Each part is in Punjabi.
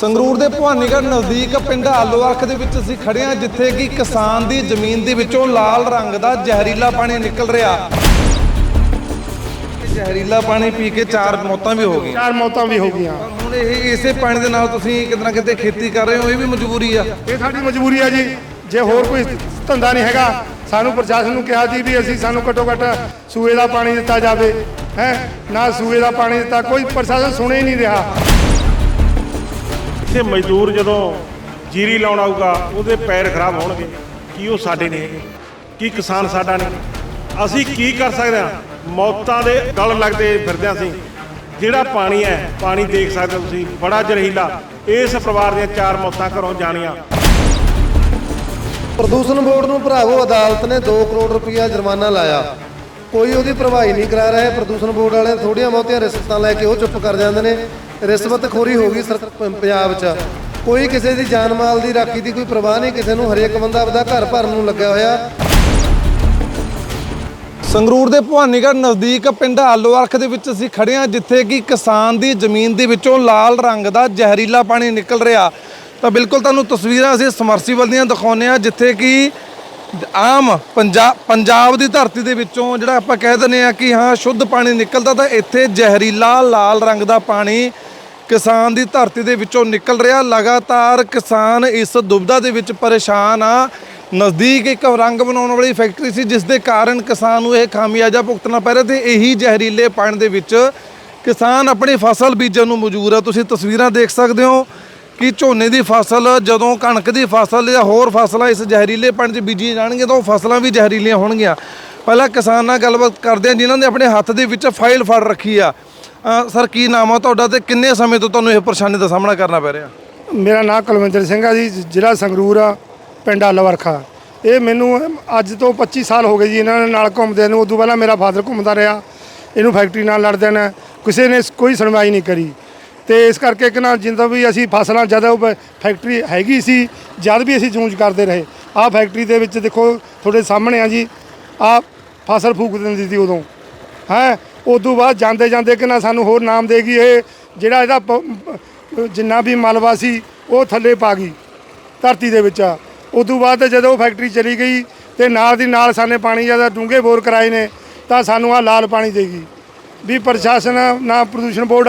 ਸੰਗਰੂਰ ਦੇ ਭਵਾਨੀਗੜ੍ਹ ਨਜ਼ਦੀਕ ਪਿੰਡ ਆਲੋਅਰਖ ਦੇ ਵਿੱਚ ਅਸੀਂ ਖੜੇ ਹਾਂ ਜਿੱਥੇ ਕਿ ਕਿਸਾਨ ਦੀ ਜ਼ਮੀਨ ਦੇ ਵਿੱਚੋਂ ਲਾਲ ਰੰਗ ਦਾ ਜ਼ਹਿਰੀਲਾ ਪਾਣੀ ਨਿਕਲ ਰਿਹਾ। ਇਹ ਜ਼ਹਿਰੀਲਾ ਪਾਣੀ ਪੀ ਕੇ ਚਾਰ ਮੌਤਾਂ ਵੀ ਹੋ ਗਈਆਂ। ਚਾਰ ਮੌਤਾਂ ਵੀ ਹੋ ਗਈਆਂ। ਹੁਣ ਇਹ ਇਸੇ ਪਾਣੀ ਦੇ ਨਾਲ ਤੁਸੀਂ ਕਿਤੇ ਨਾ ਕਿਤੇ ਖੇਤੀ ਕਰ ਰਹੇ ਹੋ ਇਹ ਵੀ ਮਜਬੂਰੀ ਆ। ਇਹ ਸਾਡੀ ਮਜਬੂਰੀ ਹੈ ਜੀ। ਜੇ ਹੋਰ ਕੋਈ ਧੰਦਾ ਨਹੀਂ ਹੈਗਾ ਸਾਨੂੰ ਪ੍ਰਸ਼ਾਸਨ ਨੂੰ ਕਿਹਾ ਸੀ ਵੀ ਅਸੀਂ ਸਾਨੂੰ ਘੱਟੋ ਘੱਟ ਸੂਏ ਦਾ ਪਾਣੀ ਦਿੱਤਾ ਜਾਵੇ ਹੈ? ਨਾ ਸੂਏ ਦਾ ਪਾਣੀ ਦਿੱਤਾ ਕੋਈ ਪ੍ਰਸ਼ਾਸਨ ਸੁਣੇ ਹੀ ਨਹੀਂ ਰਿਹਾ। ਇੱਥੇ ਮਜ਼ਦੂਰ ਜਦੋਂ ਜੀਰੀ ਲਾਉਣ ਆਊਗਾ, ਉਹਦੇ ਪੈਰ ਖਰਾਬ ਹੋਣਗੇ। ਕੀ ਉਹ ਸਾਡੇ ਨੇ? ਕੀ ਕਿਸਾਨ ਸਾਡਾ ਨੇ? ਅਸੀਂ ਕੀ ਕਰ ਸਕਦੇ ਹਾਂ? ਮੌਤਾਂ ਦੇ ਗਲ ਲੱਗਦੇ ਫਿਰਦੇ ਹਾਂ ਅਸੀਂ। ਜਿਹੜਾ ਪਾਣੀ ਹੈ, ਪਾਣੀ ਦੇਖ ਸਕਦੇ ਹੋ ਤੁਸੀਂ। ਬੜਾ ਜ਼ਹਿਰੀਲਾ। ਇਸ ਪਰਿਵਾਰ ਦੀਆਂ ਚਾਰ ਮੌਤਾਂ ਘਰੋਂ ਜਾਣੀਆਂ। ਪ੍ਰਦੂਸ਼ਣ ਬੋਰਡ ਨੂੰ ਭਰਾਵੋ, ਅਦਾਲਤ ਨੇ 2 ਕਰੋੜ ਰੁਪਇਆ ਜੁਰਮਾਨਾ ਲਾਇਆ। ਕੋਈ ਉਹਦੀ ਭਰਵਾਈ ਨਹੀਂ ਕਰਾ ਰਿਹਾ। ਪ੍ਰਦੂਸ਼ਣ ਬੋਰਡ ਵਾਲੇ ਥੋੜੀਆਂ ਬਹੁਤੀਆਂ ਰਿਸ਼ਕਤਾਂ ਲੈ ਕੇ ਉਹ ਚੁੱਪ ਕਰ ਜਾਂਦੇ ਨੇ। ਰਿਸ਼ਵਤਖੋਰੀ ਹੋ ਗਈ ਸਰ- ਪੰਜਾਬ 'ਚ। ਕੋਈ ਕਿਸੇ ਦੀ ਜਾਨ ਮਾਲ ਦੀ ਰਾਖੀ ਦੀ ਕੋਈ ਪਰਵਾਹ ਨਹੀਂ, ਕਿਸੇ ਨੂੰ ਹਰੇਕ ਬੰਦਾ ਆਪਦਾ ਘਰ ਭਰਨ ਨੂੰ ਲੱਗਿਆ ਹੋਇਆ। ਸੰਗਰੂਰ ਦੇ ਭਵਾਨੀਗੜ੍ਹ ਨਜ਼ਦੀਕ ਪਿੰਡ ਆਲੋਅਰਖ ਦੇ ਵਿੱਚ ਅਸੀਂ ਖੜੇ ਹਾਂ, ਜਿੱਥੇ ਕਿ ਕਿਸਾਨ ਦੀ ਜ਼ਮੀਨ ਦੇ ਵਿੱਚੋਂ ਲਾਲ ਰੰਗ ਦਾ ਜ਼ਹਿਰੀਲਾ ਪਾਣੀ ਨਿਕਲ ਰਿਹਾ। ਤਾਂ ਬਿਲਕੁਲ ਤੁਹਾਨੂੰ ਤਸਵੀਰਾਂ ਅਸੀਂ ਸਮਰਸੀਬਲ ਦੀਆਂ ਦਿਖਾਉਂਦੇ ਹਾਂ, ਜਿੱਥੇ ਕਿ ਆਮ ਪੰਜਾਬ ਪੰਜਾਬ ਦੀ ਧਰਤੀ ਦੇ ਵਿੱਚੋਂ ਜਿਹੜਾ ਆਪਾਂ ਕਹਿ ਦਿੰਦੇ ਆ ਕਿ ਹਾਂ, ਸ਼ੁੱਧ ਪਾਣੀ ਨਿਕਲਦਾ ਤਾਂ ਇੱਥੇ ਜ਼ਹਿਰੀਲਾ ਲਾਲ ਰੰਗ ਦਾ ਪਾਣੀ ਕਿਸਾਨ ਦੀ ਧਰਤੀ ਦੇ ਵਿੱਚੋਂ ਨਿਕਲ ਰਿਹਾ। ਲਗਾਤਾਰ ਕਿਸਾਨ ਇਸ ਦੁਬਦਾ ਦੇ ਵਿੱਚ ਪਰੇਸ਼ਾਨ ਆ। ਨਜ਼ਦੀਕ ਇੱਕ ਰੰਗ ਬਣਾਉਣ ਵਾਲੀ ਫੈਕਟਰੀ ਸੀ, ਜਿਸ ਦੇ ਕਾਰਨ ਕਿਸਾਨ ਨੂੰ ਇਹ ਖਾਮਿਆਜਾ ਭੁਗਤਣਾ ਪੈ ਰਿਹਾ ਤੇ ਇਹੀ ਜ਼ਹਿਰੀਲੇ ਪਾਣੀ ਦੇ ਵਿੱਚ ਕਿਸਾਨ ਆਪਣੀ ਫਸਲ ਬੀਜਣ ਨੂੰ ਮਜਬੂਰ ਆ। ਤੁਸੀਂ ਤਸਵੀਰਾਂ ਦੇਖ ਸਕਦੇ ਹੋ ਕਿ ਝੋਨੇ ਦੀ ਫਸਲ, ਜਦੋਂ ਕਣਕ ਦੀ ਫਸਲ ਜਾਂ ਹੋਰ ਫਸਲਾਂ ਇਸ ਜ਼ਹਿਰੀਲੇ ਪਾਣੀ 'ਚ ਬੀਜੀਆਂ ਜਾਣਗੀਆਂ, ਤਾਂ ਉਹ ਫਸਲਾਂ ਵੀ ਜ਼ਹਿਰੀਲੀਆਂ ਹੋਣਗੀਆਂ। ਪਹਿਲਾਂ ਕਿਸਾਨ ਨਾਲ ਗੱਲਬਾਤ ਕਰਦੇ ਆ ਜਿਨ੍ਹਾਂ ਨੇ ਆਪਣੇ ਹੱਥ ਦੇ ਵਿੱਚ ਫਾਈਲ ਫੜ ਰੱਖੀ ਆ। ਸਰ, ਕੀ ਨਾਮ ਆ ਤੁਹਾਡਾ ਤੇ ਕਿੰਨੇ ਸਮੇਂ ਤੋਂ ਤੁਹਾਨੂੰ ਇਹ ਪਰੇਸ਼ਾਨੀ ਦਾ ਸਾਹਮਣਾ ਕਰਨਾ ਪੈ ਰਿਹਾ? ਮੇਰਾ ਨਾਮ ਕੁਲਵਿੰਦਰ ਸਿੰਘ ਆ ਜੀ, ਜ਼ਿਲ੍ਹਾ ਸੰਗਰੂਰ ਆ, ਪਿੰਡ ਆਲਵਰਖਾ ਇਹ ਮੈਨੂੰ ਅੱਜ ਤੋਂ 25 ਸਾਲ ਹੋ ਗਏ ਜੀ, ਇਹਨਾਂ ਨਾਲ ਘੁੰਮਦੇ ਨੂੰ। ਉਦੋਂ ਪਹਿਲਾਂ ਮੇਰਾ ਫਾਦਰ ਘੁੰਮਦਾ ਰਿਹਾ। ਇਹਨੂੰ ਫੈਕਟਰੀ ਨਾਲ ਲੜਦੇ ਨੇ ਕਿਸੇ ਨੇ ਕੋਈ ਸੁਣਵਾਈ ਨਹੀਂ ਕਰੀ। ਤੇ ਇਸ ਕਰਕੇ ਕਿ ਨਾ ਜਿੰਦਾ ਵੀ ਅਸੀਂ ਫਸਲਾਂ, ਜਦੋਂ ਫੈਕਟਰੀ ਹੈਗੀ ਸੀ, ਜਦ ਵੀ ਅਸੀਂ ਚੂੰਜ ਕਰਦੇ ਰਹੇ। ਆਹ ਫੈਕਟਰੀ ਦੇ ਵਿੱਚ ਦੇਖੋ, ਤੁਹਾਡੇ ਸਾਹਮਣੇ ਆ ਜੀ, ਆਹ ਫਸਲ ਫੂਕ ਦਿੰਦੀ ਸੀ ਉਦੋਂ। ਹੈ? ਉਦੋਂ ਬਾਅਦ ਜਾਂਦੇ ਜਾਂਦੇ ਕਿ ਨਾ ਸਾਨੂੰ ਹੋਰ ਨਾਮ ਦੇਗੀ ਇਹ ਜਿਹੜਾ ਇਹਦਾ ਪ- ਜਿੰਨਾ ਵੀ ਮਲਬਾ ਸੀ, ਉਹ ਥੱਲੇ ਪਾ ਗਈ, ਧਰਤੀ ਦੇ ਵਿੱਚ ਉਦੋਂ ਬਾਅਦ ਜਦੋਂ ਉਹ ਫੈਕਟਰੀ ਚਲੀ ਗਈ ਤੇ ਨਾਲ ਦੀ ਨਾਲ ਸਾਨੇ ਪਾਣੀ ਜ਼ਿਆਦਾ ਡੂੰਘੇ ਬੋਰ ਕਰਾਏ ਨੇ, ਤਾਂ ਸਾਨੂੰ ਆ ਲਾਲ ਪਾਣੀ ਦੇਗੀ ਵੀ ਪ੍ਰਸ਼ਾਸਨ ਨਾ ਪ੍ਰਦੂਸ਼ਣ ਬੋਰਡ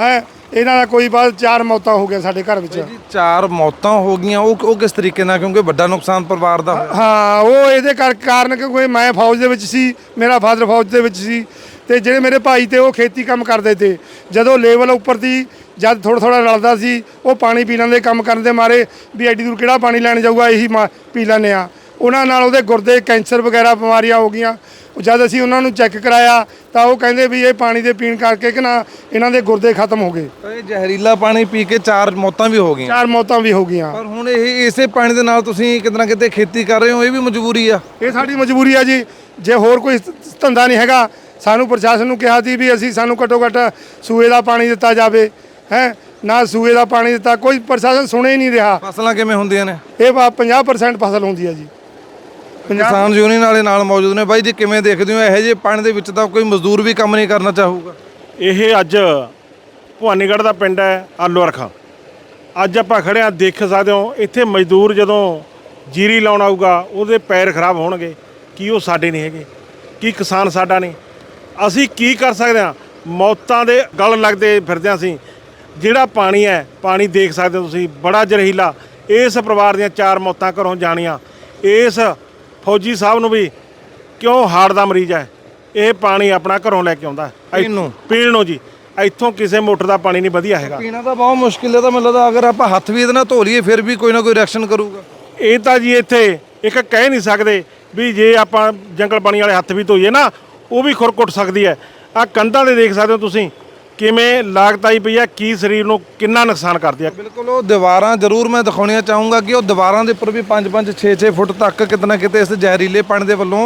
ਹੈ ਇਹਨਾਂ ਦਾ ਕੋਈ ਬਾਅਦ ਚਾਰ ਮੌਤਾਂ ਹੋ ਗਈਆਂ ਸਾਡੇ ਘਰ ਵਿੱਚ। ਜੀ ਚਾਰ ਮੌਤਾਂ ਹੋ ਗਈਆਂ ਉਹ ਉਹ ਕਿਸ ਤਰੀਕੇ ਨਾਲ? ਕਿਉਂਕਿ ਵੱਡਾ ਨੁਕਸਾਨ ਪਰਿਵਾਰ ਦਾ ਹੋਇਆ। ਹਾਂ ਉਹ ਇਹਦੇ ਕਰ ਕਾਰਨ ਕਿਉਂਕਿ ਮੈਂ ਫੌਜ ਦੇ ਵਿੱਚ ਸੀ ਮੇਰਾ ਫਾਦਰ ਫੌਜ ਦੇ ਵਿੱਚ ਸੀ ਤੇ ਜਿਹੜੇ ਮੇਰੇ ਭਾਈ ਤੇ ਉਹ ਖੇਤੀ ਕੰਮ ਕਰਦੇ ਤੇ ਜਦੋਂ ਲੈਵਲ ਉੱਪਰ ਦੀ ਜਦ ਥੋੜਾ ਥੋੜਾ ਰਲਦਾ ਸੀ ਉਹ ਪਾਣੀ ਪੀ ਲੈਂਦੇ ਕੰਮ ਕਰਨ ਦੇ ਮਾਰੇ ਵੀ ਐਡੀ ਦੂਰ ਕਿਹੜਾ ਪਾਣੀ ਲੈਣ ਜਾਊਗਾ ਇਹੀ ਮਾ- ਪੀ ਲੈਂਦੇ ਆ ਉਹਨਾਂ ਨਾਲ ਉਹਦੇ ਗੁਰਦੇ ਕੈਂਸਰ ਵਗੈਰਾ ਬਿਮਾਰੀਆਂ ਹੋ ਗਈਆਂ। ਜਦ ਅਸੀਂ ਉਹਨਾਂ ਨੂੰ ਚੈੱਕ ਕਰਾਇਆ ਤਾਂ ਉਹ ਕਹਿੰਦੇ ਵੀ ਇਹ ਪਾਣੀ ਦੇ ਪੀਣ ਕਰਕੇ ਕਿ ਨਾ ਇਹਨਾਂ ਦੇ ਗੁਰਦੇ ਖਤਮ ਹੋ ਗਏ। ਤਾਂ ਇਹ ਜ਼ਹਿਰੀਲਾ ਪਾਣੀ ਪੀ ਕੇ ਚਾਰ ਮੌਤਾਂ ਵੀ ਹੋ ਗਈਆਂ। ਚਾਰ ਮੌਤਾਂ ਵੀ ਹੋ ਗਈਆਂ। ਪਰ ਹੁਣ ਇਹ ਇਸੇ ਪਾਣੀ ਦੇ ਨਾਲ ਤੁਸੀਂ ਕਿਤੇ ਨਾ ਕਿਤੇ ਖੇਤੀ ਕਰ ਰਹੇ ਹੋ ਇਹ ਵੀ ਮਜਬੂਰੀ ਆ। ਇਹ ਸਾਡੀ ਮਜਬੂਰੀ ਆ ਜੀ। ਜੇ ਹੋਰ ਕੋਈ ਧੰਦਾ ਨਹੀਂ ਹੈਗਾ ਸਾਨੂੰ ਪ੍ਰਸ਼ਾਸਨ ਨੂੰ ਕਿਹਾ ਸੀ ਵੀ ਅਸੀਂ ਸਾਨੂੰ ਘੱਟੋ ਘੱਟ ਸੂਏ ਦਾ ਪਾਣੀ ਦਿੱਤਾ ਜਾਵੇ ਹੈ? ਨਾ ਸੂਏ ਦਾ ਪਾਣੀ ਦਿੱਤਾ ਕੋਈ ਪ੍ਰਸ਼ਾਸਨ ਸੁਣੇ ਹੀ ਨਹੀਂ ਰਿਹਾ। ਫਸਲਾਂ ਕਿਵੇਂ ਹੁੰਦੀਆਂ ਨੇ? ਇਹ ਵਾ 50% ਫਸਲ ਹੁੰਦੀ ਹੈ ਜੀ। ਕਿਸਾਨ ਯੂਨੀਅਨ ਵਾਲੇ ਨਾਲ ਮੌਜੂਦ ਨੇ। ਬਾਈ ਜੀ ਕਿਵੇਂ ਦੇਖਦੇ ਹੋ? ਇਹੋ ਜਿਹੇ ਪਾਣੀ ਦੇ ਵਿੱਚ ਤਾਂ ਕੋਈ ਮਜ਼ਦੂਰ ਵੀ ਕੰਮ ਨਹੀਂ ਕਰਨਾ ਚਾਹੂਗਾ। ਇਹ ਅੱਜ ਭਵਾਨੀਗੜ੍ਹ ਦਾ ਪਿੰਡ ਹੈ ਆਲੋਰਖਾ ਅੱਜ ਆਪਾਂ ਖੜੇ ਹਾਂ ਦੇਖ ਸਕਦੇ ਹੋ ਇੱਥੇ ਮਜ਼ਦੂਰ ਜਦੋਂ ਜੀਰੀ ਲਾਉਣ ਆਊਗਾ ਉਹਦੇ ਪੈਰ ਖਰਾਬ ਹੋਣਗੇ। ਕੀ ਉਹ ਸਾਡੇ ਨਹੀਂ ਹੈਗੇ? ਕੀ ਕਿਸਾਨ ਸਾਡਾ ਨਹੀਂ? ਅਸੀਂ ਕੀ ਕਰ ਸਕਦੇ ਹਾਂ? ਮੌਤਾਂ ਦੇ ਗਲ ਲੱਗਦੇ ਫਿਰਦੇ ਹਾਂ ਅਸੀਂ। ਜਿਹੜਾ ਪਾਣੀ ਹੈ ਪਾਣੀ ਦੇਖ ਸਕਦੇ ਹੋ ਤੁਸੀਂ ਬੜਾ ਜ਼ਹਿਰੀਲਾ। ਇਸ ਪਰਿਵਾਰ ਦੀਆਂ ਚਾਰ ਮੌਤਾਂ ਘਰੋਂ ਜਾਣੀਆਂ। ਇਸ ਫੌਜੀ ਸਾਹਿਬ ਨੂੰ ਵੀ ਕਿਉਂ ਹਾਰਟ ਦਾ ਮਰੀਜ਼ ਹੈ? ਇਹ ਪਾਣੀ ਆਪਣਾ ਘਰੋਂ ਲੈ ਕੇ ਆਉਂਦਾ। ਪੀਣ ਨੂੰ? ਪੀਣ ਨੂੰ ਜੀ। ਇੱਥੋਂ ਕਿਸੇ ਮੋਟਰ ਦਾ ਪਾਣੀ ਨਹੀਂ ਵਧੀਆ ਹੈਗਾ। ਪੀਣਾ ਤਾਂ ਬਹੁਤ ਮੁਸ਼ਕਿਲ ਹੈ ਤਾਂ ਮੈਨੂੰ ਲੱਗਦਾ ਅਗਰ ਆਪਾਂ ਹੱਥ ਵੀ ਇਹਦੇ ਨਾਲ ਧੋ ਲਈਏ ਫਿਰ ਵੀ ਕੋਈ ਨਾ ਕੋਈ ਰਿਐਕਸ਼ਨ ਕਰੂਗਾ। ਇਹ ਤਾਂ ਜੀ ਇੱਥੇ ਇੱਕ ਕਹਿ ਨਹੀਂ ਸਕਦੇ ਵੀ ਜੇ ਆਪਾਂ ਜੰਗਲ ਪਾਣੀ ਵਾਲੇ ਹੱਥ ਵੀ ਧੋਈਏ ਨਾ ਉਹ ਵੀ ਖੁਰ ਕੁੱਟ ਸਕਦੀ ਹੈ। ਆ ਕੰਧਾਂ ਦੇ ਦੇਖ ਸਕਦੇ ਹੋ ਤੁਸੀਂ। ਕਿਵੇਂ ਲਾਗਤ ਆਈ ਪਈ ਹੈ? ਕੀ ਸਰੀਰ ਨੂੰ ਕਿੰਨਾ ਨੁਕਸਾਨ ਕਰਦੀ ਹੈ? ਬਿਲਕੁਲ ਉਹ ਦੀਵਾਰਾਂ ਜ਼ਰੂਰ ਮੈਂ ਦਿਖਾਉਣੀਆਂ ਚਾਹੂੰਗਾ ਕਿ ਉਹ ਦੀਵਾਰਾਂ ਦੇ ਉੱਪਰ ਵੀ 5-5 6-6 ਫੁੱਟ ਤੱਕ ਕਿਤੇ ਨਾ ਕਿਤੇ ਇਸ ਜ਼ਹਿਰੀਲੇ ਪਾਣੀ ਦੇ ਵੱਲੋਂ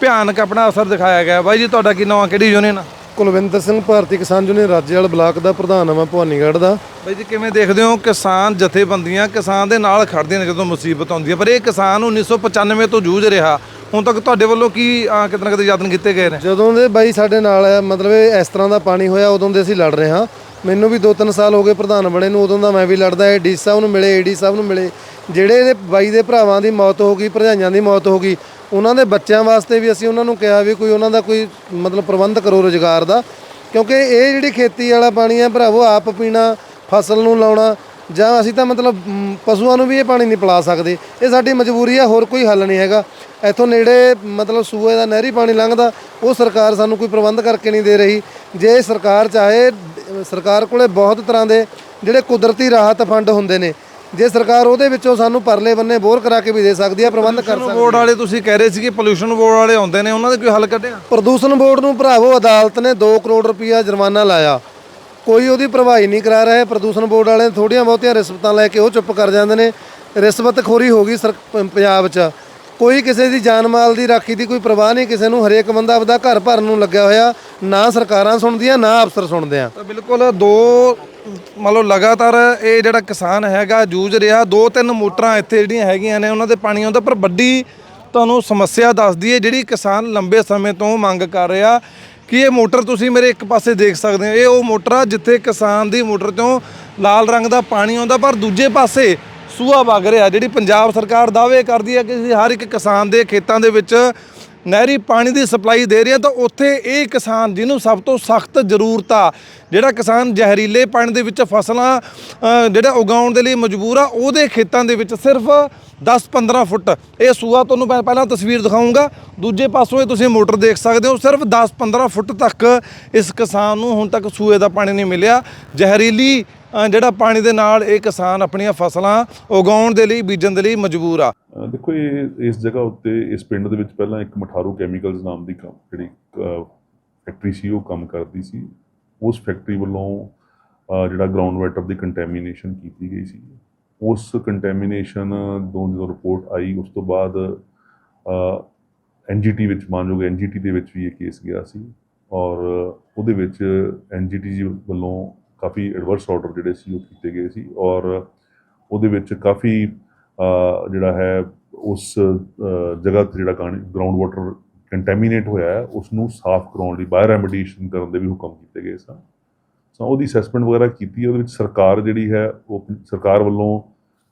ਭਿਆਨਕ ਆਪਣਾ ਅਸਰ ਦਿਖਾਇਆ ਗਿਆ। ਬਾਈ ਜੀ ਤੁਹਾਡਾ ਕੀ ਨਾਮ ਆ? ਕਿਹੜੀ ਯੂਨੀਅਨ ਆ? ਕੁਲਵਿੰਦਰ ਸਿੰਘ ਭਾਰਤੀ ਕਿਸਾਨ ਯੂਨੀਅਨ ਰਾਜੇਵਾਲ ਬਲਾਕ ਦਾ ਪ੍ਰਧਾਨ ਆ ਮੈਂ ਭਵਾਨੀਗੜ੍ਹ ਦਾ। ਬਾਈ ਜੀ ਕਿਵੇਂ ਦੇਖਦੇ ਹੋ? ਕਿਸਾਨ ਜਥੇਬੰਦੀਆਂ ਕਿਸਾਨ ਦੇ ਨਾਲ ਖੜਦੀਆਂ ਨੇ ਜਦੋਂ ਮੁਸੀਬਤ ਆਉਂਦੀ ਹੈ ਪਰ ਇਹ ਕਿਸਾਨ 1995 ਤੋਂ ਜੂਝ ਰਿਹਾ। ਹੁਣ ਤੱਕ ਤੁਹਾਡੇ ਵੱਲੋਂ ਕੀ ਅਹ, ਕਿਤੇ ਨਾ ਕਿਤੇ ਯਤਨ ਕੀਤੇ ਗਏ ਨੇ? ਜਦੋਂ ਦੇ ਬਾਈ ਸਾਡੇ ਨਾਲ ਆ, ਮਤਲਬ ਇਹ ਇਸ ਤਰ੍ਹਾਂ ਦਾ ਪਾਣੀ ਹੋਇਆ ਉਦੋਂ ਦੇ ਅਸੀਂ ਲੜ ਰਹੇ ਹਾਂ। ਮੈਨੂੰ ਵੀ 2-3 ਸਾਲ ਹੋ ਗਏ ਪ੍ਰਧਾਨ ਬਣੇ ਨੂੰ ਉਦੋਂ ਦਾ ਮੈਂ ਵੀ ਲੜਦਾ ਏ ਡੀ ਸਾਹਿਬ ਨੂੰ ਮਿਲੇ ਏਡੀ ਸਾਹਿਬ ਨੂੰ ਮਿਲੇ। ਜਿਹੜੇ ਇਹਦੇ ਬਾਈ ਦੇ ਭਰਾਵਾਂ ਦੀ ਮੌਤ ਹੋ ਗਈ ਭਰਜਾਈਆਂ ਦੀ ਮੌਤ ਹੋ ਗਈ ਉਹਨਾਂ ਦੇ ਬੱਚਿਆਂ ਵਾਸਤੇ ਵੀ ਅਸੀਂ ਉਹਨਾਂ ਨੂੰ ਕਿਹਾ ਵੀ ਕੋਈ ਉਹਨਾਂ ਦਾ ਕੋਈ ਮਤਲਬ ਪ੍ਰਬੰਧ ਕਰੋ ਰੋਜ਼ਗਾਰ ਦਾ। ਕਿਉਂਕਿ ਇਹ ਜਿਹੜੀ ਖੇਤੀ ਵਾਲਾ ਪਾਣੀ ਹੈ ਭਰਾਵੋ ਆਪ ਪੀਣਾ ਫਸਲ ਨੂੰ ਲਾਉਣਾ ਜਾਂ ਅਸੀਂ ਤਾਂ ਮਤਲਬ ਮ, ਪਸ਼ੂਆਂ ਨੂੰ ਵੀ ਇਹ ਪਾਣੀ ਨਹੀਂ ਪਿਲਾ ਸਕਦੇ। ਇਹ ਸਾਡੀ ਮਜਬੂਰੀ ਹੈ ਹੋਰ ਕੋਈ ਹੱਲ ਨਹੀਂ ਹੈਗਾ। ਇੱਥੋਂ ਨੇੜੇ ਮਤਲਬ ਸੂਏ ਦਾ ਨਹਿਰੀ ਪਾਣੀ ਲੰਘਦਾ ਉਹ ਸਰਕਾਰ ਸਾਨੂੰ ਕੋਈ ਪ੍ਰਬੰਧ ਕਰਕੇ ਨਹੀਂ ਦੇ ਰਹੀ। ਜੇ ਸਰਕਾਰ ਚਾਹੇ ਸਰਕਾਰ ਕੋਲੇ ਬਹੁਤ ਤਰ੍ਹਾਂ ਦੇ ਜਿਹੜੇ ਕੁਦਰਤੀ ਰਾਹਤ ਫੰਡ ਹੁੰਦੇ ਨੇ ਜੇ ਸਰਕਾਰ ਉਹਦੇ ਵਿੱਚੋਂ ਸਾਨੂੰ ਪਰਲੇ ਬੰਨੇ ਬੋਰ ਕਰਾ ਕੇ ਵੀ ਦੇ ਸਕਦੀ ਹੈ ਪ੍ਰਬੰਧ ਕਰ ਸਕਦੀ ਹੈ ਬੋਰਡ ਵਾਲੇ ਤੁਸੀਂ ਕਹਿ ਰਹੇ ਸੀ ਕਿ ਪੋਲੂਸ਼ਨ ਬੋਰਡ ਵਾਲੇ ਆਉਂਦੇ ਨੇ ਉਹਨਾਂ ਦੇ ਕੋਈ ਹੱਲ ਕੱਢਿਆ? ਪ੍ਰਦੂਸ਼ਣ ਬੋਰਡ ਨੂੰ ਭਰਾਵੋ ਅਦਾਲਤ ਨੇ 2 ਕਰੋੜ ਰੁਪਇਆ ਜੁਰਮਾਨਾ ਲਾਇਆ। ਕੋਈ ਉਹਦੀ ਭਰਵਾਈ ਨਹੀਂ ਕਰਾ ਰਿਹਾ, ਪ੍ਰਦੂਸ਼ਣ ਬੋਰਡ ਵਾਲੇ ਥੋੜੀਆਂ ਬਹੁਤੀਆਂ ਰਿਸ਼ਵਤਾਂ ਲੈ ਕੇ ਉਹ ਚੁੱਪ ਕਰ ਜਾਂਦੇ ਨੇ। ਰਿਸ਼ਵਤਖੋਰੀ ਹੋ ਗਈ ਸਰ- ਪ- ਪੰਜਾਬ 'ਚ। ਕੋਈ ਕਿਸੇ ਦੀ ਜਾਨ ਮਾਲ ਦੀ ਰਾਖੀ ਦੀ ਕੋਈ ਪਰਵਾਹ ਨਹੀਂ, ਕਿਸੇ ਨੂੰ ਹਰੇਕ ਬੰਦਾ ਆਪਦਾ ਘਰ ਭਰਨ ਨੂੰ ਲੱਗਿਆ ਹੋਇਆ। ਨਾ ਸਰਕਾਰਾਂ ਸੁਣਦੀਆਂ, ਨਾ ਅਫਸਰ ਸੁਣਦੇ ਆ। ਤਾਂ ਬਿਲਕੁਲ ਦੋ, ਮੰਨ ਲਓ ਲਗਾਤਾਰ ਇਹ ਜਿਹੜਾ ਕਿਸਾਨ ਹੈਗਾ, ਜੂਝ ਰਿਹਾ, ਦੋ ਤਿੰਨ ਮੋਟਰਾਂ ਇੱਥੇ ਜਿਹੜੀਆਂ ਹੈਗੀਆਂ ਨੇ, ਉਹਨਾਂ ਦੇ ਪਾਣੀ ਆਉਂਦਾ, ਪਰ ਵੱਡੀ ਤੁਹਾਨੂੰ ਸਮੱਸਿਆ ਦੱਸਦੀ ਹੈ, ਜਿਹੜੀ ਕਿਸਾਨ ਲੰਬੇ ਸਮੇਂ ਤੋਂ ਮੰਗ ਕਰ ਰਿਹਾ। ਕਿ ਇਹ ਮੋਟਰ ਤੁਸੀਂ ਮੇਰੇ ਇੱਕ ਪਾਸੇ ਦੇਖ ਸਕਦੇ ਹੋ। ਇਹ ਉਹ ਮੋਟਰ ਆ ਜਿੱਥੇ ਕਿਸਾਨ ਦੀ ਮੋਟਰ ਤੋਂ ਲਾਲ ਰੰਗ ਦਾ ਪਾਣੀ ਆਉਂਦਾ, ਪਰ ਦੂਜੇ ਪਾਸੇ ਸੂਆ ਵਗ ਰਿਹਾ, ਜਿਹੜੀ ਪੰਜਾਬ ਸਰਕਾਰ ਦਾਅਵੇ ਕਰਦੀ ਹੈ ਕਿ ਅਸੀਂ ਹਰ ਇੱਕ ਕਿਸਾਨ ਦੇ ਖੇਤਾਂ ਦੇ ਵਿੱਚ ਨਹਿਰੀ ਪਾਣੀ ਦੀ ਸਪਲਾਈ ਦੇ ਰਹੇ ਆ ਤਾਂ ਉੱਥੇ ਇਹ ਕਿਸਾਨ ਜਿਹਨੂੰ ਸਭ ਤੋਂ ਸਖਤ ਜ਼ਰੂਰਤ ਆ, ਜਿਹੜਾ ਕਿਸਾਨ ਜ਼ਹਿਰੀਲੇ ਪਾਣੀ ਦੇ ਵਿੱਚ ਫਸਲਾਂ ਜਿਹੜਾ ਉਗਾਉਣ ਦੇ ਲਈ ਮਜਬੂਰ ਆ, ਉਹਦੇ ਖੇਤਾਂ ਦੇ ਵਿੱਚ ਸਿਰਫ 10-15 ਫੁੱਟ। ਇਹ ਸੂਆ ਤੁਹਾਨੂੰ ਮੈਂ ਪਹਿਲਾਂ ਤਸਵੀਰ ਦਿਖਾਉਂਗਾ ਦੂਜੇ ਪਾਸੋਂ ਇਹ ਤੁਸੀਂ ਮੋਟਰ ਦੇਖ ਸਕਦੇ ਹੋ, ਸਿਰਫ 10-15 ਫੁੱਟ ਤੱਕ ਇਸ ਕਿਸਾਨ ਨੂੰ ਹੁਣ ਤੱਕ ਸੂਏ ਦਾ ਪਾਣੀ ਨਹੀਂ ਮਿਲਿਆ। ਜ਼ਹਿਰੀਲੀ ਜਿਹੜਾ ਪਾਣੀ ਦੇ ਨਾਲ ਇਹ ਕਿਸਾਨ ਆਪਣੀਆਂ ਫਸਲਾਂ ਉਗਾਉਣ ਦੇ ਲਈ, ਬੀਜਣ ਦੇ ਲਈ ਮਜਬੂਰ ਆ। ਦੇਖੋ, ਇਹ ਇਸ ਜਗ੍ਹਾ ਉੱਤੇ, ਇਸ ਪਿੰਡ ਦੇ ਵਿੱਚ ਪਹਿਲਾਂ ਇੱਕ ਮਠਾਰੂ ਕੈਮੀਕਲਸ ਨਾਮ ਦੀ ਕੰਮ ਜਿਹੜੀ ਫੈਕਟਰੀ ਸੀ, ਉਹ ਕੰਮ ਕਰਦੀ ਸੀ। ਉਸ ਫੈਕਟਰੀ ਵੱਲੋਂ ਜਿਹੜਾ ਗਰਾਊਂਡ ਵਾਟਰ ਦੀ ਕੰਟੈਮੀਨੇਸ਼ਨ ਕੀਤੀ ਗਈ ਸੀ। ਉਸ ਕੰਟੈਮੀਨੇਸ਼ਨ ਤੋਂ ਜਦੋਂ ਰਿਪੋਰਟ ਆਈ, ਉਸ ਤੋਂ ਬਾਅਦ ਐਨਜੀਟੀ ਵਿੱਚ ਮਾਨਯੋਗ ਐਨਜੀਟੀ ਦੇ ਵਿੱਚ ਵੀ ਇਹ ਕੇਸ ਗਿਆ ਸੀ। ਔਰ ਉਹਦੇ ਵਿੱਚ ਐਨਜੀਟੀ ਜੀ ਵੱਲੋਂ ਕਾਫੀ ਐਡਵਰਸ ਆਰਡਰ ਜਿਹੜੇ ਸੀ ਉਹ ਕੀਤੇ ਗਏ ਸੀ ਔਰ ਉਹਦੇ ਵਿੱਚ ਕਾਫੀ ਜਿਹੜਾ ਹੈ, ਉਸ ਜਗ੍ਹਾ ਤੇ ਜਿਹੜਾ ਗਰਾਊਂਡ ਵਾਟਰ ਕੰਟੈਮੀਨੇਟ ਹੋਇਆ ਹੈ ਉਸ ਨੂੰ ਸਾਫ਼ ਕਰਾਉਣ ਲਈ ਬਾਇਓ ਰੈਮੀਡੀਏਸ਼ਨ ਕਰਨ ਦੇ ਵੀ ਹੁਕਮ ਕੀਤੇ ਗਏ ਸਨ। ਸੋ ਉਹਦੀ ਅਸੈਸਮੈਂਟ ਵਗੈਰਾ ਕੀਤੀ ਉਹਦੇ ਵਿੱਚ ਸਰਕਾਰ ਜਿਹੜੀ ਹੈ, ਉਹ ਸਰਕਾਰ ਵੱਲੋਂ,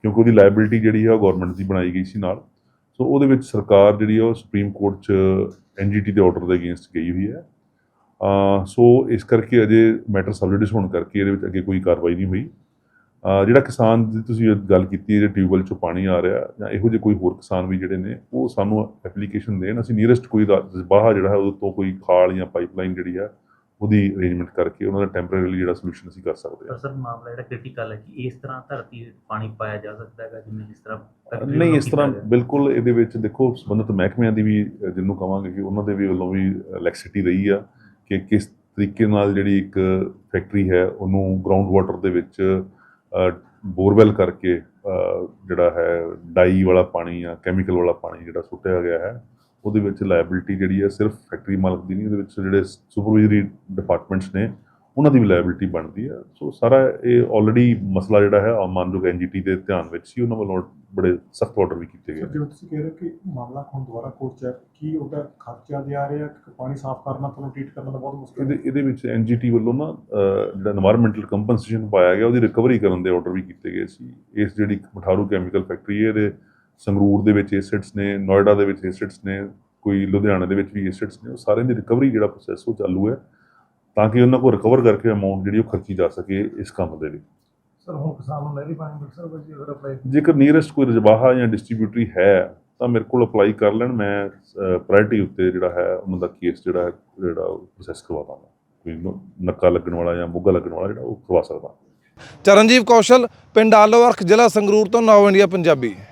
ਕਿਉਂਕਿ ਉਹਦੀ ਲਾਇਬਿਲਿਟੀ ਜਿਹੜੀ ਹੈ, ਉਹ ਗਵਰਨਮੈਂਟ ਦੀ ਬਣਾਈ ਗਈ ਸੀ ਨਾਲ। ਸੋ ਉਹਦੇ ਵਿੱਚ ਸਰਕਾਰ ਜਿਹੜੀ ਹੈ, ਉਹ ਸੁਪਰੀਮ ਕੋਰਟ 'ਚ ਐਨਜੀਟੀ ਦੇ ਆਰਡਰ ਦੇ ਅਗੇਂਸਟ ਗਈ ਹੋਈ ਹੈ। ਸੋ ਇਸ ਕਰਕੇ ਅਜੇ ਮੈਟਰ ਸਬਜੈਕਟਿਸ ਹੋਣ ਕਰਕੇ ਇਹਦੇ ਵਿੱਚ ਅੱਗੇ ਕੋਈ ਕਾਰਵਾਈ ਨਹੀਂ ਹੋਈ। ਜਿਹੜਾ ਕਿਸਾਨ ਦੀ ਤੁਸੀਂ ਗੱਲ ਕੀਤੀ ਜਿਹੜੇ ਟਿਊਬਵੈਲ ਚੋਂ ਪਾਣੀ ਆ ਰਿਹਾ ਜਾਂ ਇਹੋ ਜਿਹੇ ਕੋਈ ਹੋਰ ਕਿਸਾਨ ਵੀ ਜਿਹੜੇ ਨੇ ਉਹ ਸਾਨੂੰ ਐਪਲੀਕੇਸ਼ਨ ਦੇਣ। ਅਸੀਂ ਨੀਅਰੈਸਟ ਕੋਈ ਬਾਹਾ ਜਿਹੜਾ ਹੈ ਉਹਦੇ ਤੋਂ ਕੋਈ ਖਾਲ ਜਾਂ ਪਾਈਪਲਾਈਨ ਜਿਹੜੀ ਹੈ ਉਹਦੀ ਅਰੇਂਜਮੈਂਟ ਕਰਕੇ ਉਹਨਾਂ ਦਾ ਟੈਂਪਰੇਰੀਲੀ ਜਿਹੜਾ ਸੋਲੂਸ਼ਨ ਅਸੀਂ ਕਰ ਸਕਦੇ ਹਾਂ। ਸਰ ਮਾਮਲਾ ਜਿਹੜਾ ਕ੍ਰਿਟੀਕਲ ਹੈ ਕਿ ਇਸ ਤਰ੍ਹਾਂ ਧਰਤੀ ਪਾਣੀ ਪਾਇਆ ਜਾ ਸਕਦਾ ਹੈਗਾ ਜਿਵੇਂ ਜਿਸ ਤਰ੍ਹਾਂ ਨਹੀਂ ਇਸ ਤਰ੍ਹਾਂ। ਬਿਲਕੁਲ ਇਹਦੇ ਵਿੱਚ ਦੇਖੋ ਸੰਬੰਧਿਤ ਮਹਿਕਮਿਆਂ ਦੀ ਵੀ ਜਿਹਨੂੰ ਕਵਾਂਗੇ ਕਿ ਉਹਨਾਂ ਦੇ ਵੀ ਵੱਲੋਂ ਵੀ ਲੈਕਸਿਟੀ ਰਹੀ ਆ। ਕਿ ਕਿਸ ਤਰੀਕੇ ਨਾਲ ਜਿਹੜੀ ਇੱਕ ਫੈਕਟਰੀ ਹੈ, ਉਹਨੂੰ ਗਰਾਊਂਡ ਵਾਟਰ ਦੇ ਵਿੱਚ ਬੋਰਵੈਲ ਕਰਕੇ ਜਿਹੜਾ ਹੈ ਡਾਈ ਵਾਲਾ ਪਾਣੀ ਜਾਂ ਕੈਮੀਕਲ ਵਾਲਾ ਪਾਣੀ ਜਿਹੜਾ ਸੁੱਟਿਆ ਗਿਆ ਹੈ, ਉਹਦੇ ਵਿੱਚ ਲਾਇਬਿਲਿਟੀ ਜਿਹੜੀ ਹੈ ਸਿਰਫ ਫੈਕਟਰੀ ਮਾਲਕ ਦੀ ਨਹੀਂ, ਉਹਦੇ ਵਿੱਚ ਜਿਹੜੇ ਸੁਪਰਵਾਈਜ਼ਰੀ ਡਿਪਾਰਟਮੈਂਟਸ ਨੇ ਉਹਨਾਂ ਦੀ ਵੀ ਲਾਇਬਿਲਟੀ ਬਣਦੀ ਹੈ। ਸੋ ਸਾਰਾ ਇਹ ਆਲਰੇਡੀ ਮਸਲਾ ਜਿਹੜਾ ਹੈ ਮਾਨਯੋਗ ਐਨਜੀਟੀ ਦੇ ਧਿਆਨ ਵਿੱਚ ਸੀ ਉਹਨਾਂ ਵੱਲੋਂ ਬੜੇ ਸਖਤ ਆਰਡਰ ਵੀ ਕੀਤੇ ਗਏ ਜਿਵੇਂ ਤੁਸੀਂ ਕਹਿ ਰਹੇ ਕਿ ਮਾਮਲਾ ਹੁਣ ਦੁਬਾਰਾ ਕੋਰਟ ਚ ਹੈ ਕੀ ਉਹਦਾ ਖਰਚਾ ਦੇ ਆ ਰਿਹਾ ਕਿ ਪਾਣੀ ਸਾਫ਼ ਕਰਨਾ ਤੁਹਾਨੂੰ ਟ੍ਰੀਟ ਕਰਨਾ ਤਾਂ ਬਹੁਤ ਮੁਸ਼ਕਲ ਹੈ। ਇਹਦੇ ਵਿੱਚ ਐਨਜੀਟੀ ਵੱਲੋਂ ਨਾ ਜਿਹੜਾ এনवायरमेंटਲ ਕੰਪਨਸੇਸ਼ਨ ਪਾਇਆ ਗਿਆ ਉਹਦੀ ਰਿਕਵਰੀ ਕਰਨ ਦੇ ਆਰਡਰ ਵੀ ਕੀਤੇ ਗਏ ਸੀ। ਇਸ ਜਿਹੜੀ ਮਠਾਰੂ ਕੈਮੀਕਲ ਫੈਕਟਰੀ ਹੈ ਇਹਦੇ ਸੰਗਰੂਰ ਦੇ ਵਿੱਚ ਐਸਿਡਸ ਨੇ ਨੋਇਡਾ ਦੇ ਵਿੱਚ ਐਸਿਡਸ ਨੇ ਕੋਈ ਲੁਧਿਆਣਾ ਦੇ ਵਿੱਚ ਵੀ ਐਸਿਡਸ ਨੇ ਉਹ ਸਾਰਿਆਂ ਦੀ ਰਿਕਵਰੀ ਜਿਹੜਾ ਪ੍ਰੋਸੈਸ ਉਹ ਚਾਲੂ ਹੈ। ਤਾਂ ਕਿ ਉਹਨਾਂ ਕੋਲ ਰਿਕਵਰ ਕਰਕੇ ਅਮਾਉਂਟ ਜਿਹੜੀ ਉਹ ਖਰਚੀ ਜਾ ਸਕੇ ਇਸ ਕੰਮ ਦੇ ਲਈ। ਸਰ ਹੁਣ ਕਿਸਾਨ ਨੂੰ ਨਹਿਰੀ ਪਾਣੀ ਮਿਲ ਸਕਦਾ ਜੀ ਅਗਰ ਅਪਲਾਈ ਜੇਕਰ ਨੀਅਰੈਸਟ ਕੋਈ ਰਜਬਾਹਾ ਜਾਂ ਡਿਸਟ੍ਰੀਬਿਊਟਰੀ ਹੈ ਤਾਂ ਮੇਰੇ ਕੋਲ ਅਪਲਾਈ ਕਰ ਲੈਣ ਮੈਂ ਪ੍ਰਾਇਰਟੀ ਉੱਤੇ ਜਿਹੜਾ ਹੈ ਉਹਨਾਂ ਦਾ ਕੇਸ ਜਿਹੜਾ ਹੈ ਜਿਹੜਾ ਪ੍ਰੋਸੈਸ ਕਰਵਾ ਦਾਂਗਾ। ਕੋਈ ਨ- ਨੱਕਾ ਲੱਗਣ ਵਾਲਾ ਜਾਂ ਮੁੱਗਾ ਲੱਗਣ ਵਾਲਾ ਜਿਹੜਾ ਉਹ ਕਰਵਾ ਸਕਦਾ। ਚਰਨਜੀਤ ਕੌਸ਼ਲ ਪਿੰਡ ਆਲੋਵਰਖ ਜ਼ਿਲ੍ਹਾ ਸੰਗਰੂਰ ਤੋਂ ਨੌ ਇੰਡੀਆ ਪੰਜਾਬੀ।